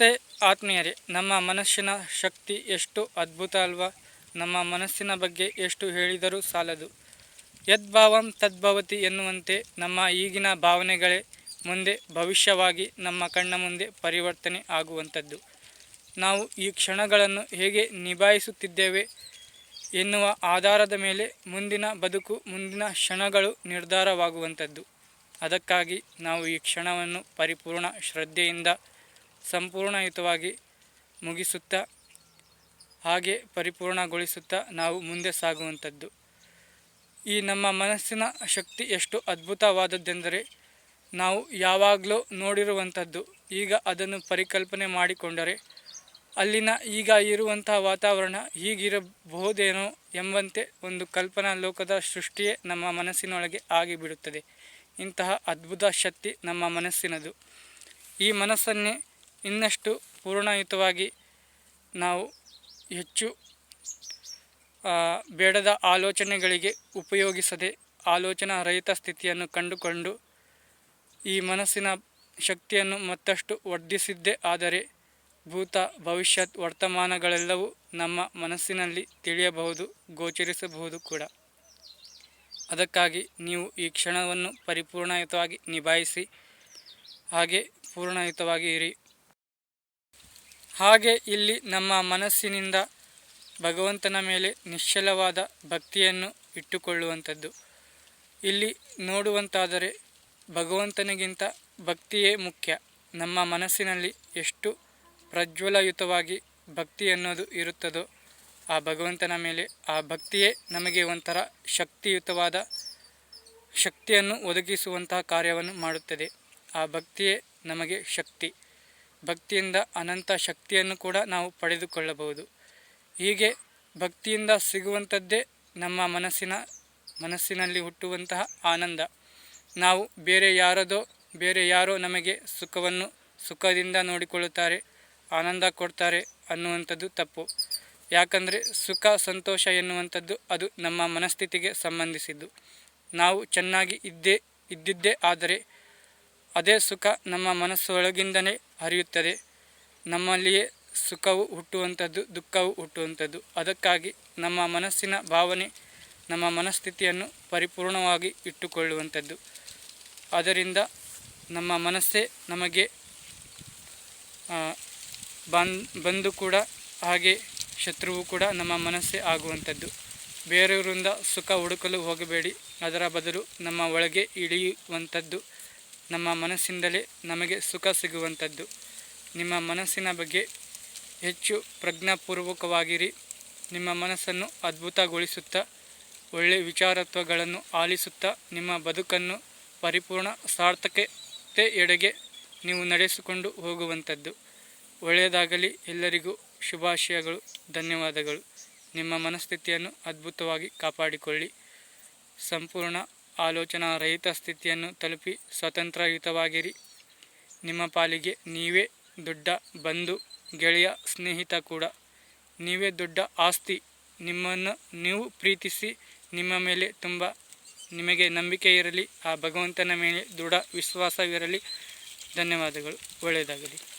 ನಮಸ್ತೆ ಆತ್ಮೀಯರೇ, ನಮ್ಮ ಮನಸ್ಸಿನ ಶಕ್ತಿ ಎಷ್ಟು ಅದ್ಭುತ ಅಲ್ವಾ? ನಮ್ಮ ಮನಸ್ಸಿನ ಬಗ್ಗೆ ಎಷ್ಟು ಹೇಳಿದರೂ ಸಾಲದು. ಯದ್ಭಾವಂ ತದ್ಭವತಿ ಎನ್ನುವಂತೆ ನಮ್ಮ ಈಗಿನ ಭಾವನೆಗಳೇ ಮುಂದೆ ಭವಿಷ್ಯವಾಗಿ ನಮ್ಮ ಕಣ್ಣ ಮುಂದೆ ಪರಿವರ್ತನೆ ಆಗುವಂಥದ್ದು. ನಾವು ಈ ಕ್ಷಣಗಳನ್ನು ಹೇಗೆ ನಿಭಾಯಿಸುತ್ತಿದ್ದೇವೆ ಎನ್ನುವ ಆಧಾರದ ಮೇಲೆ ಮುಂದಿನ ಬದುಕು, ಮುಂದಿನ ಕ್ಷಣಗಳು ನಿರ್ಧಾರವಾಗುವಂಥದ್ದು. ಅದಕ್ಕಾಗಿ ನಾವು ಈ ಕ್ಷಣವನ್ನು ಪರಿಪೂರ್ಣ ಶ್ರದ್ಧೆಯಿಂದ ಸಂಪೂರ್ಣಯುತವಾಗಿ ಮುಗಿಸುತ್ತಾ, ಹಾಗೆ ಪರಿಪೂರ್ಣಗೊಳಿಸುತ್ತಾ ನಾವು ಮುಂದೆ ಸಾಗುವಂಥದ್ದು. ಈ ನಮ್ಮ ಮನಸ್ಸಿನ ಶಕ್ತಿ ಎಷ್ಟು ಅದ್ಭುತವಾದದ್ದೆಂದರೆ, ನಾವು ಯಾವಾಗಲೂ ನೋಡಿರುವಂಥದ್ದು. ಈಗ ಅದನ್ನು ಪರಿಕಲ್ಪನೆ ಮಾಡಿಕೊಂಡರೆ, ಅಲ್ಲಿನ ಈಗ ಇರುವಂಥ ವಾತಾವರಣ ಹೀಗಿರಬಹುದೇನೋ ಎಂಬಂತೆ ಒಂದು ಕಲ್ಪನಾ ಲೋಕದ ಸೃಷ್ಟಿಯೇ ನಮ್ಮ ಮನಸ್ಸಿನೊಳಗೆ ಆಗಿಬಿಡುತ್ತದೆ. ಇಂತಹ ಅದ್ಭುತ ಶಕ್ತಿ ನಮ್ಮ ಮನಸ್ಸಿನದು. ಈ ಮನಸ್ಸನ್ನೇ ಇನ್ನಷ್ಟು ಪೂರ್ಣಯುತವಾಗಿ ನಾವು ಹೆಚ್ಚು ಬೇಡದ ಆಲೋಚನೆಗಳಿಗೆ ಉಪಯೋಗಿಸದೆ ಆಲೋಚನಾ ರಹಿತ ಸ್ಥಿತಿಯನ್ನು ಕಂಡುಕೊಂಡು ಈ ಮನಸ್ಸಿನ ಶಕ್ತಿಯನ್ನು ಮತ್ತಷ್ಟು ವರ್ಧಿಸಿದ್ದೇ ಆದರೆ ಭೂತ, ಭವಿಷ್ಯತ್ ವರ್ತಮಾನಗಳೆಲ್ಲವೂ ನಮ್ಮ ಮನಸ್ಸಿನಲ್ಲಿ ತಿಳಿಯಬಹುದು, ಗೋಚರಿಸಬಹುದು ಕೂಡ. ಅದಕ್ಕಾಗಿ ನೀವು ಈ ಕ್ಷಣವನ್ನು ಪರಿಪೂರ್ಣಯುತವಾಗಿ ನಿಭಾಯಿಸಿ, ಹಾಗೆ ಪೂರ್ಣಯುತವಾಗಿ ಇರಿ. ಹಾಗೆ ಇಲ್ಲಿ ನಮ್ಮ ಮನಸ್ಸಿನಿಂದ ಭಗವಂತನ ಮೇಲೆ ನಿಶ್ಚಲವಾದ ಭಕ್ತಿಯನ್ನು ಇಟ್ಟುಕೊಳ್ಳುವಂಥದ್ದು. ಇಲ್ಲಿ ನೋಡುವಂತಾದರೆ ಭಗವಂತನಿಗಿಂತ ಭಕ್ತಿಯೇ ಮುಖ್ಯ. ನಮ್ಮ ಮನಸ್ಸಿನಲ್ಲಿ ಎಷ್ಟು ಪ್ರಜ್ವಲಯುತವಾಗಿ ಭಕ್ತಿ ಅನ್ನೋದು ಇರುತ್ತದೋ ಆ ಭಗವಂತನ ಮೇಲೆ ಆ ಭಕ್ತಿಯೇ ನಮಗೆ ಒಂಥರ ಶಕ್ತಿಯುತವಾದ ಶಕ್ತಿಯನ್ನು ಒದಗಿಸುವಂತಹ ಕಾರ್ಯವನ್ನು ಮಾಡುತ್ತದೆ. ಆ ಭಕ್ತಿಯೇ ನಮಗೆ ಶಕ್ತಿ. ಭಕ್ತಿಯಿಂದ ಅನಂತ ಶಕ್ತಿಯನ್ನು ಕೂಡ ನಾವು ಪಡೆದುಕೊಳ್ಳಬಹುದು. ಹೀಗೆ ಭಕ್ತಿಯಿಂದ ಸಿಗುವಂಥದ್ದೇ ನಮ್ಮ ಮನಸ್ಸಿನ, ಮನಸ್ಸಿನಲ್ಲಿ ಹುಟ್ಟುವಂತಹ ಆನಂದ. ನಾವು ಬೇರೆ ಯಾರದೋ, ಬೇರೆ ಯಾರೋ ನಮಗೆ ಸುಖವನ್ನು, ಸುಖದಿಂದ ನೋಡಿಕೊಳ್ಳುತ್ತಾರೆ, ಆನಂದ ಕೊಡ್ತಾರೆ ಅನ್ನುವಂಥದ್ದು ತಪ್ಪು. ಯಾಕಂದರೆ ಸುಖ, ಸಂತೋಷ ಎನ್ನುವಂಥದ್ದು ಅದು ನಮ್ಮ ಮನಸ್ಥಿತಿಗೆ ಸಂಬಂಧಿಸಿದ್ದು. ನಾವು ಚೆನ್ನಾಗಿ ಇದ್ದೇ, ಇದ್ದಿದ್ದೇ ಆದರೆ ಅದೇ ಸುಖ ನಮ್ಮ ಮನಸ್ಸೊಳಗಿಂದನೇ ಹರಿಯುತ್ತದೆ. ನಮ್ಮಲ್ಲಿಯೇ ಸುಖವು ಹುಟ್ಟುವಂಥದ್ದು, ದುಃಖವು ಹುಟ್ಟುವಂಥದ್ದು. ಅದಕ್ಕಾಗಿ ನಮ್ಮ ಮನಸ್ಸಿನ ಭಾವನೆ, ನಮ್ಮ ಮನಸ್ಥಿತಿಯನ್ನು ಪರಿಪೂರ್ಣವಾಗಿ ಇಟ್ಟುಕೊಳ್ಳುವಂಥದ್ದು. ಅದರಿಂದ ನಮ್ಮ ಮನಸ್ಸೇ ನಮಗೆ ಬಂದು ಕೂಡ ಹಾಗೆ ಶತ್ರುವು ಕೂಡ ನಮ್ಮ ಮನಸ್ಸೇ ಆಗುವಂಥದ್ದು. ಬೇರೆಯವರಿಂದ ಸುಖ ಹುಡುಕಲು ಹೋಗಬೇಡಿ. ಅದರ ಬದಲು ನಮ್ಮ ಒಳಗೆ ಇಳಿಯುವಂಥದ್ದು. ನಮ್ಮ ಮನಸ್ಸಿಂದಲೇ ನಮಗೆ ಸುಖ ಸಿಗುವಂಥದ್ದು. ನಿಮ್ಮ ಮನಸ್ಸಿನ ಬಗ್ಗೆ ಹೆಚ್ಚು ಪ್ರಜ್ಞಾಪೂರ್ವಕವಾಗಿರಿ. ನಿಮ್ಮ ಮನಸ್ಸನ್ನು ಅದ್ಭುತಗೊಳಿಸುತ್ತಾ ಒಳ್ಳೆಯ ವಿಚಾರತ್ವಗಳನ್ನು ಆಲಿಸುತ್ತಾ, ನಿಮ್ಮ ಬದುಕನ್ನು ಪರಿಪೂರ್ಣ ಸಾರ್ಥಕತೆ ಎಡೆಗೆ ನೀವು ನಡೆಸಿಕೊಂಡು ಹೋಗುವಂಥದ್ದು. ಒಳ್ಳೆಯದಾಗಲಿ. ಎಲ್ಲರಿಗೂ ಶುಭಾಶಯಗಳು. ಧನ್ಯವಾದಗಳು. ನಿಮ್ಮ ಮನಸ್ಥಿತಿಯನ್ನು ಅದ್ಭುತವಾಗಿ ಕಾಪಾಡಿಕೊಳ್ಳಿ. ಸಂಪೂರ್ಣ ಆಲೋಚನಾ ರಹಿತ ಸ್ಥಿತಿಯನ್ನು ತಲುಪಿ ಸ್ವತಂತ್ರಯುತವಾಗಿರಿ. ನಿಮ್ಮ ಪಾಲಿಗೆ ನೀವೇ ದೊಡ್ಡ ಬಂಧು, ಗೆಳೆಯ ಸ್ನೇಹಿತ ಕೂಡ. ನೀವೇ ದೊಡ್ಡ ಆಸ್ತಿ. ನಿಮ್ಮನ್ನು ನೀವು ಪ್ರೀತಿಸಿ ನಿಮ್ಮ ಮೇಲೆ ತುಂಬ ನಿಮಗೆ ನಂಬಿಕೆ ಇರಲಿ. ಆ ಭಗವಂತನ ಮೇಲೆ ದೃಢ ವಿಶ್ವಾಸವಿರಲಿ. ಧನ್ಯವಾದಗಳು. ಒಳ್ಳೆಯದಾಗಲಿ.